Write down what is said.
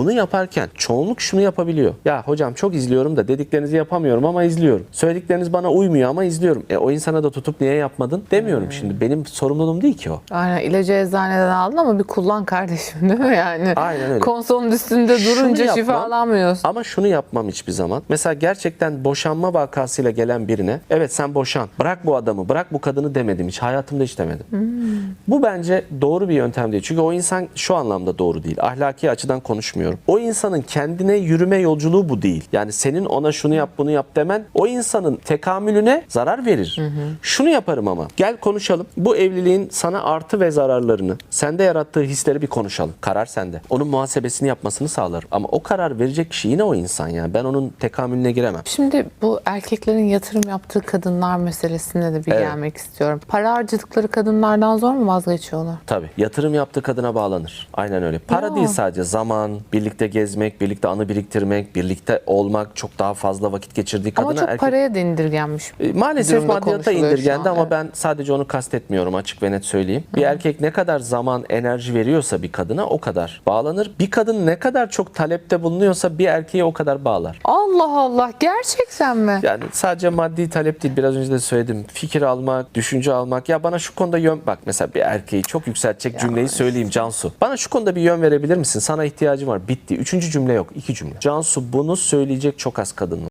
Bunu yaparken çoğunluk şunu yapabiliyor. Ya hocam çok izliyorum da dediklerinizi yapamıyorum ama izliyorum. Söyledikleriniz bana uymuyor ama izliyorum. E o insana da tutup niye yapmadın demiyorum Hmm. şimdi. Benim sorumluluğum değil ki o. Aynen ilacı eczaneden aldın ama bir kullan kardeşim değil mi yani? Aynen öyle. Konsolun üstünde durunca yapmam. şifalanmıyorsun. Ama şunu yapmam hiçbir zaman. Mesela gerçekten boşanma vakasıyla gelen birine evet sen boşan. Bırak bu adamı, bırak bu kadını demedim hiç. Hayatımda hiç demedim. Bu bence doğru bir yöntem değil. Çünkü o insan şu anlamda doğru değil. Ahlaki açıdan konuşmuyorum. O insanın kendine yürüme yolculuğu bu değil. Yani senin ona şunu yap bunu yap demen o insanın tekamülüne zarar verir. Şunu yaparım ama. Gel konuşalım. Bu evliliğin sana artı ve zararlarını, sende yarattığı hisleri bir konuşalım. Karar sende. Onun muhasebesini yapmasını sağlarım. Ama o karar verecek kişi yine o insan yani. Ben onun tekamülüne giremem. Şimdi bu erkeklerin yatırım yaptığı kadınlar meselesine de bir Evet. gelmek istiyorum. Para harcadıkları kadınlardan zor mu vazgeçiyorlar? Tabii. Yatırım yaptığı kadına bağlanır. Aynen öyle. Para Ya. değil sadece. Zaman, birlikte gezmek, birlikte anı biriktirmek, birlikte olmak, çok daha fazla vakit geçirdiği kadına Ama çok erkek... paraya da indirgenmiş. E, Maalesef maddiyata indirgendi an, ama evet. ben sadece onu kastetmiyorum açık ve net söyleyeyim. Bir erkek ne kadar zaman, enerji veriyorsa bir kadına o kadar bağlanır. Bir kadın ne kadar çok talepte bulunuyorsa bir erkeğe o kadar bağlar. Allah Allah gerçekten mi? Yani sadece maddi talep değil biraz önce de söyledim. Fikir almak, düşünce almak. Ya bana şu konuda yön bak mesela bir erkeği çok yükseltecek cümleyi söyleyeyim Cansu. Bana şu konuda bir yön verebilir misin? Sana ihtiyacım Bitti. Üçüncü cümle yok. iki cümle. Cansu bunu söyleyecek çok az kadın var.